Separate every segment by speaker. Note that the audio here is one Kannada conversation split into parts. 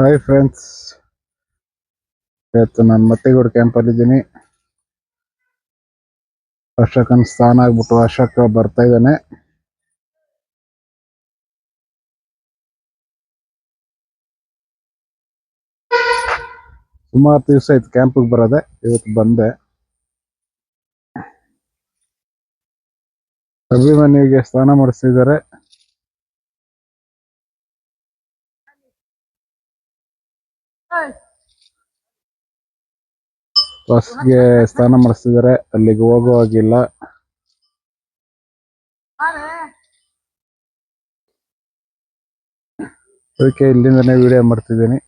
Speaker 1: ಹಾಯ್ ಫ್ರೆಂಡ್ಸ್ ಇವತ್ತು ನಾನು ಮತ್ತೆಗೂಡು ಕ್ಯಾಂಪಲ್ಲಿದ್ದೀನಿ ಅಶೋಕನ ಸ್ಥಾನ ಆಗ್ಬಿಟ್ಟು ಅಶೋಕ ಬರ್ತಾ ಇದ್ದಾನೆ. ಸುಮಾರು ದಿವಸ ಆಯ್ತು ಕ್ಯಾಂಪಿಗೆ ಬರೋದೆ. ಇವತ್ತು ಬಂದೆ. ಅಭಿಮಾನಿಗೆ ಸ್ನಾನ ಮಾಡಿಸ್ತಿದ್ದಾರೆ. ಬಸ್ಗೆ ಸ್ನಾನ ಮಾಡಿಸ್ತಿದ್ದಾರೆ. ಅಲ್ಲಿಗೆ ಹೋಗುವಾಗಿಲ್ಲ. ಅದಕ್ಕೆ ಇಲ್ಲಿಂದನೇ ವಿಡಿಯೋ ಮಾಡ್ತಿದ್ದೀನಿ.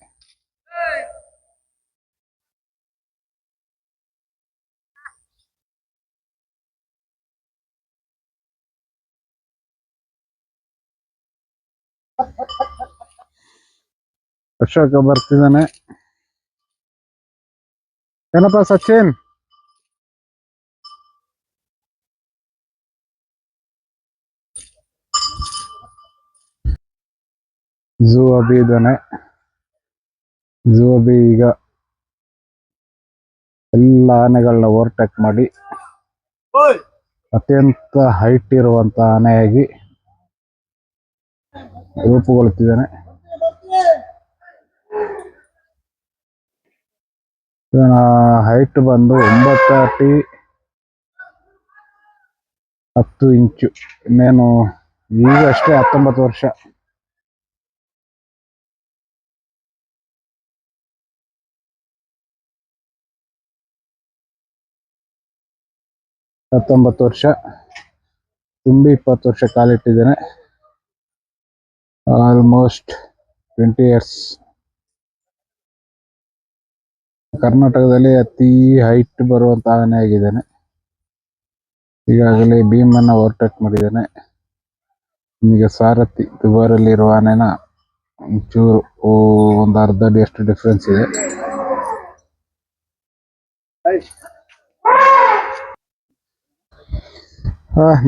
Speaker 1: ಅಶೋಕ ಬರ್ತಿದ್ದಾನೆ. ಏನಪ್ಪ ಸಚಿನ್? ಝೂ ಅಬಿ ಇದ್ದಾನೆ. ಝೂ ಅಬಿ ಈಗ ಎಲ್ಲ ಆನೆಗಳನ್ನ ಓವರ್ಟೇಕ್ ಮಾಡಿ ಅತ್ಯಂತ ಹೈಟ್ ಇರುವಂತ ಆನೆಯಾಗಿ ರೂಪುಗೊಳ್ಳುತ್ತಿದ್ದಾನೆ ಹೈಟ್ ಬಂದು ಒಂಬತ್ತು ಅಟಿ ಹತ್ತು ಇಂಚು. ಇನ್ನೇನು ಈಗ ಅಷ್ಟೇ ಹತ್ತೊಂಬತ್ತು ವರ್ಷ. ಹತ್ತೊಂಬತ್ತು ವರ್ಷ. ತುಂಬಿ ಇಪ್ಪತ್ತು ವರ್ಷ ಕಾಲಿಟ್ಟಿದ್ದೇನೆ. ಆಲ್ಮೋಸ್ಟ್ ಟ್ವೆಂಟಿ ಇಯರ್ಸ್ ಕರ್ನಾಟಕದಲ್ಲಿ ಅತಿ ಹೈಟ್ ಬರುವಂತ ಆನೆ ಆಗಿದ್ದಾನೆ. ಈಗಾಗಲೇ ಭೀಮನ್ನ ಓವರ್ಟೇಕ್ ಮಾಡಿದ್ದಾನೆ. ಈಗ ಸಾರಥಿ ದುಬಾರಲ್ಲಿರುವ ಆನೆನ ಒಂಚೂರು ಒಂದು ಅರ್ಧ ಅಡಿ ಅಷ್ಟು ಡಿಫ್ರೆನ್ಸ್ ಇದೆ.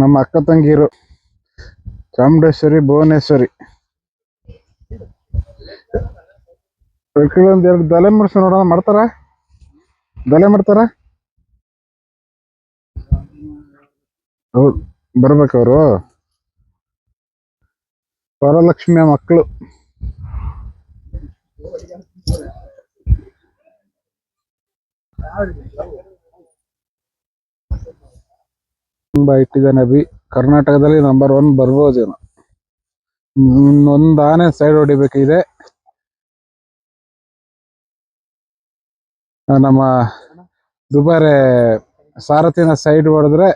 Speaker 1: ನಮ್ಮ ಅಕ್ಕ ತಂಗಿರು ಚಾಮುಂಡೇಶ್ವರಿ, ಭುವನೇಶ್ವರಿ. ಒಂದ್ ಎರಡು ದಲೆ ಮಾಡ್ಸ ನೋಡೋಣ ಮಾಡ್ತಾರ? ದಲೆ ಮಾಡ್ತಾರ? ಹೌದು ಬರ್ಬೇಕು ಅವರು ವರಲಕ್ಷ್ಮಿಯ ಮಕ್ಕಳು ತುಂಬಾ ಇಟ್ಟಿದ್ದಾನೆ ಅಭಿ ಕರ್ನಾಟಕದಲ್ಲಿ ನಂಬರ್ ಒನ್ ಬರ್ಬೋದೇನೋ ಹ್ಮ್, ಒಂದ್ ಆನೆ ಸೈಡ್ ಹೊಡಿಬೇಕಿದೆ. ನಮ್ಮ ದುಬಾರೆ ಸಾರಥಿನ ಸೈಡ್ ಹೊಡೆದ್ರೆ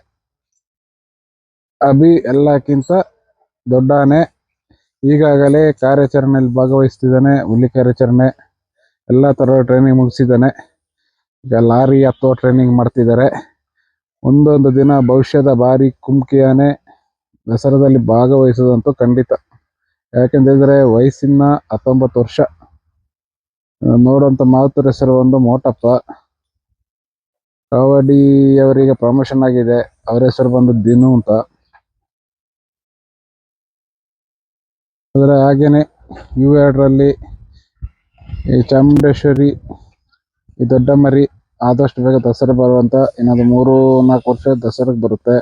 Speaker 1: ಅಭಿ ಎಲ್ಲಕ್ಕಿಂತ ದೊಡ್ಡ ಆನೆ ಈಗಾಗಲೇ ಕಾರ್ಯಾಚರಣೆಯಲ್ಲಿ ಭಾಗವಹಿಸ್ತಿದ್ದಾನೆ, ಹುಲಿ ಕಾರ್ಯಾಚರಣೆ, ಎಲ್ಲ ತರ ಟ್ರೈನಿಂಗ್ ಮುಗಿಸಿದ್ದಾನೆ. ಈಗ ಲಾರಿ ಹತ್ತೋ ಟ್ರೈನಿಂಗ್ ಮಾಡ್ತಿದ್ದಾರೆ. ಒಂದೊಂದು ದಿನ ಭವಿಷ್ಯದ ಭಾರಿ ಕುಮ್ಕಿ ಆನೆ ದಸರಾದಲ್ಲಿ ಭಾಗವಹಿಸೋದಂತೂ ಖಂಡಿತ. ಯಾಕೆಂತಂದರೆ ವಯಸ್ಸಿನ ಹತ್ತೊಂಬತ್ತು ವರ್ಷ. ನೋಡುವಂತ ಮಾವುತರ ಹೆಸರು ಒಂದು ಮೋಟಪ್ಪ. ಕಾವಡಿ ಅವರಿಗೆ ಪ್ರಮೋಷನ್ ಆಗಿದೆ. ಅವರ ಹೆಸರು ಬಂದು ದಿನು ಅಂತ. ಅದರ ಹಾಗೇನೆ ಯು ಎರಡರಲ್ಲಿ ಈ ಚಾಮುಂಡೇಶ್ವರಿ, ಈ ದೊಡ್ಡ ಮರಿ ಆದಷ್ಟು ಬೇಗ ದಸರಾ ಬರುವಂತ ಇನ್ನೊಂದು ಮೂರು ನಾಲ್ಕು ವರ್ಷ ದಸರಾಗೆ ಬರುತ್ತೆ.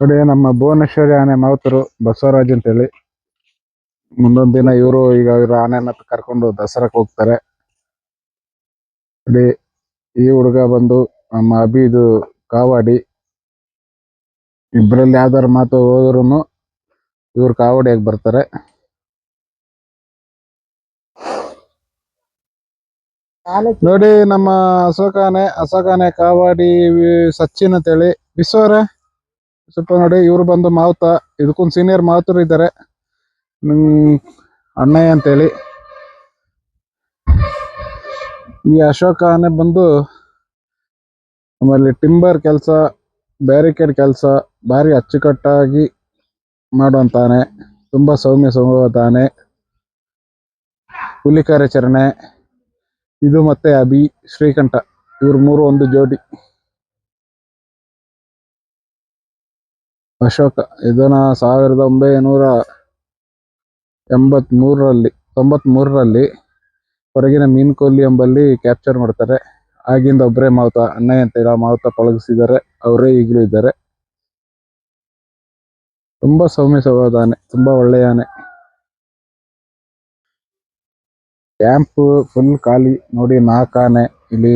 Speaker 1: ನೋಡಿ, ನಮ್ಮ ಭುವನೇಶ್ವರಿ ಆನೆ ಮಾವುತರು ಬಸವರಾಜ್ ಅಂತೇಳಿ. ಮುಂದೊಂದ್ ದಿನ ಇವರು ಈಗ ಇವ್ರ ಆನೆನ ಕರ್ಕೊಂಡು ದಸರಾಕ್ ಹೋಗ್ತಾರೆ. ನೋಡಿ, ಈ ಹುಡುಗ ಬಂದು ನಮ್ಮ ಅಭಿದು ಕಾವಾಡಿ. ಇಬ್ಬರಲ್ಲಿ ಯಾವ್ದಾರು ಮಾತು ಹೋದ್ರು ಇವ್ರು ಕಾವಾಡಿಯಾಗಿ ಬರ್ತಾರೆ. ನೋಡಿ, ನಮ್ಮ ಅಶೋಕ ಅಶೋಕಾನೆ ಅಶೋಕ ಆನೆ ಕಾವಾಡಿ ಸಚಿನ್ ಅಂತೇಳಿ. ಬಿಸೋರೆ ಸ್ವಲ್ಪ ನೋಡಿ, ಇವ್ರು ಬಂದು ಮಾವುತ, ಇದಕ್ಕೊಂದು ಸೀನಿಯರ್ ಮಾವುತರು ಇದ್ದಾರೆ. ಅಣ್ಣಯ್ಯ ಅಂತೇಳಿ. ಈ ಅಶೋಕ ಆನೆ ಬಂದು ಆಮೇಲೆ ಟಿಂಬರ್ ಕೆಲಸ ಬ್ಯಾರಿಕೇಡ್ ಕೆಲಸ, ಭಾರಿ ಅಚ್ಚುಕಟ್ಟಾಗಿ ಮಾಡುವಂತಾನೆ. ತುಂಬಾ ಸೌಮ್ಯ ಆನೆ ಹುಲಿ ಕಾರ್ಯಾಚರಣೆ. ಇದು ಮತ್ತೆ ಅಭಿ ಶ್ರೀಕಂಠ. ಇವ್ರ ಮೂರು ಒಂದು ಜೋಡಿ. ಅಶೋಕ, ಇದನ್ನ ಸಾವಿರದ ಒಂಬೈನೂರ ಎಂಬತ್ ಮೂರರಲ್ಲಿ ತೊಂಬತ್ ಮೂರರಲ್ಲಿ ಹೊರಗಿನ ಎಂಬಲ್ಲಿ ಕ್ಯಾಪ್ಚರ್ ಮಾಡ್ತಾರೆ. ಆಗಿಂದ ಒಬ್ಬರೇ ಮಾವುತ, ಅಣ್ಣಯ್ಯ ಅಂತ ಇಲ್ಲ ಮಾವುತ ಪಳಗಿಸಿದ್ದಾರೆ. ಅವರೇ ಈಗಲೂ ಇದ್ದಾರೆ. ತುಂಬಾ ಸೌಮ್ಯ ಸ್ವಭಾವದ ಆನೆ ತುಂಬಾ ಒಳ್ಳೆಯ ಆನೆ. ಕ್ಯಾಂಪ್ ಫುಲ್ ಖಾಲಿ ನೋಡಿ ನಾಲ್ಕು ಆನೆ ಇಲ್ಲಿ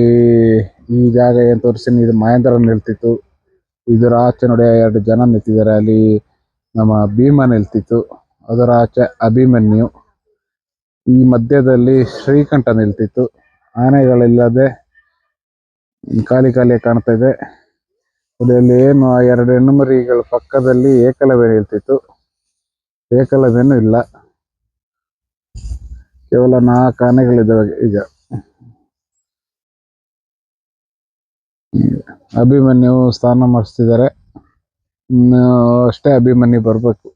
Speaker 1: ಈ ಜಾಗ ಏನ್ ತೋರಿಸ್ತೀನಿ, ಇದು ಮಹೇಂದ್ರ ನಿಲ್ತಿತ್ತು. ಇದರ ಆಚೆ ನೋಡಿ ಎರಡು ಜನ ನಿಂತಿದ್ದಾರೆ. ಅಲ್ಲಿ ನಮ್ಮ ಭೀಮ ನಿಲ್ತಿತ್ತು. ಅದರ ಆಚೆ ಅಭಿಮನ್ಯು. ಈ ಮಧ್ಯದಲ್ಲಿ ಶ್ರೀಕಂಠ ನಿಲ್ತಿತ್ತು. ಆನೆಗಳಿಲ್ಲದೆ ಖಾಲಿ ಖಾಲಿ ಕಾಣ್ತಾ ಇದೆ. ಏನು ಎರಡು ಹೆಣ್ಣು ಮರಿಗಳ ಪಕ್ಕದಲ್ಲಿ ಏಕಲವ್ಯ ನಿಲ್ತಿತ್ತು. ಏಕಲವ್ಯನೂ ಇಲ್ಲ. ಕೇವಲ ನಾಲ್ಕು ಆನೆಗಳಿದ್ದಾವೆ ಈಗ. ಅಭಿಮನ್ಯು ಸ್ನಾನ ಮಾಡಿಸ್ತಿದ್ದಾರೆ. ಅಷ್ಟೇ ಅಭಿಮನ್ಯು ಬರ್ಬೇಕು.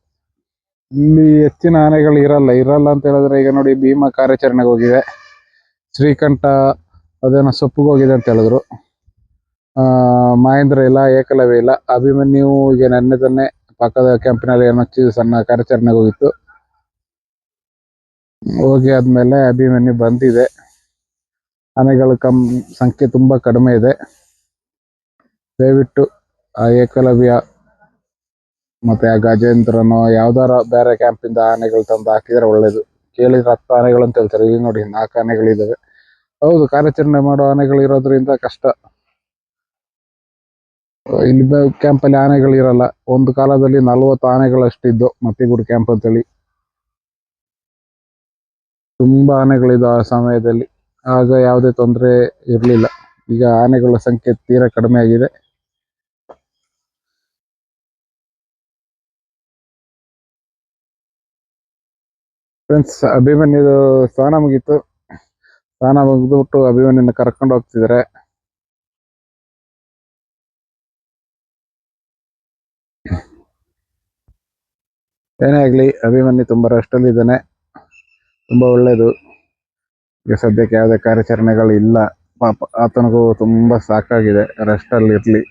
Speaker 1: ಇಲ್ಲಿ ಹೆಚ್ಚಿನ ಆನೆಗಳು ಇರಲ್ಲ. ಇರಲ್ಲ ಅಂತ ಹೇಳಿದ್ರೆ ಈಗ ನೋಡಿ ಭೀಮ ಕಾರ್ಯಾಚರಣೆಗೆ ಹೋಗಿದೆ. ಶ್ರೀಕಂಠ ಅದೇನೋ ಸೊಪ್ಪಿಗೆ ಹೋಗಿದೆ ಅಂತ ಹೇಳಿದ್ರು. ಮಹೇಂದ್ರ ಇಲ್ಲ, ಏಕಲವ್ಯ ಇಲ್ಲ. ಅಭಿಮನ್ಯು ಈಗ ನೆನ್ನೆ ತಾನೆ ಪಕ್ಕದ ಕ್ಯಾಂಪಿನಲ್ಲಿ ಏನೋ ಸಣ್ಣ ಕಾರ್ಯಾಚರಣೆಗೆ ಹೋಗಿತ್ತು. ಹೋಗಿ ಆದ್ಮೇಲೆ ಅಭಿಮನ್ಯು ಬಂದಿದೆ. ಆನೆಗಳ ಕಮ್ ಸಂಖ್ಯೆ ತುಂಬಾ ಕಡಿಮೆ ಇದೆ. ದಯವಿಟ್ಟು ಆ ಏಕಲವ್ಯ ಮತ್ತೆ ಆ ಗಜೇಂದ್ರನೋ ಯಾವ್ದಾರ ಬೇರೆ ಕ್ಯಾಂಪಿಂದ ಆನೆಗಳು ತಂದು ಹಾಕಿದ್ರೆ ಒಳ್ಳೇದು. ಕೇಳಿದ್ರೆ ಹತ್ತು ಆನೆಗಳು ಅಂತ ಹೇಳ್ತಾರೆ. ಇಲ್ಲಿ ನೋಡಿ ನಾಲ್ಕು ಆನೆಗಳಿದಾವೆ. ಹೌದು, ಕಾರ್ಯಾಚರಣೆ ಮಾಡೋ ಆನೆಗಳು ಇರೋದ್ರಿಂದ ಕಷ್ಟ. ಇಲ್ಲಿ ಕ್ಯಾಂಪಲ್ಲಿ ಆನೆಗಳು ಇರಲ್ಲ ಒಂದು ಕಾಲದಲ್ಲಿ ನಲವತ್ತು ಆನೆಗಳಷ್ಟಿದ್ದು ಮತ್ತಿಗೂಡು ಕ್ಯಾಂಪ್ ಅಂತೇಳಿ. ತುಂಬಾ ಆನೆಗಳಿದ್ದ ಆ ಸಮಯದಲ್ಲಿ. ಆಗ ಯಾವುದೇ ತೊಂದರೆ ಇರಲಿಲ್ಲ. ಈಗ ಆನೆಗಳ ಸಂಖ್ಯೆ ತೀರಾ ಕಡಿಮೆ ಆಗಿದೆ. ಫ್ರೆಂಡ್ಸ್ ಅಭಿಮನ್ಯು ಸ್ನಾನ ಮುಗೀತು. ಸ್ನಾನ ಮುಗಿದ್ಬಿಟ್ಟು ಅಭಿಮನ್ಯನ ಕರ್ಕೊಂಡು ಹೋಗ್ತಿದ್ದಾರೆ. ಏನೇ ಆಗಲಿ, ಅಭಿಮನ್ಯು ತುಂಬಾ ರೆಸ್ಟಲ್ಲಿ ಇದ್ದಾನೆ ತುಂಬಾ ಒಳ್ಳೆಯದು ಈಗ ಸದ್ಯಕ್ಕೆ ಯಾವುದೇ ಕಾರ್ಯಾಚರಣೆಗಳು ಇಲ್ಲ. ಪಾಪ ಆತನಿಗೂ ತುಂಬಾ ಸಾಕಾಗಿದೆ. ರೆಸ್ಟ್ ಅಲ್ಲಿ ಇರ್ಲಿ.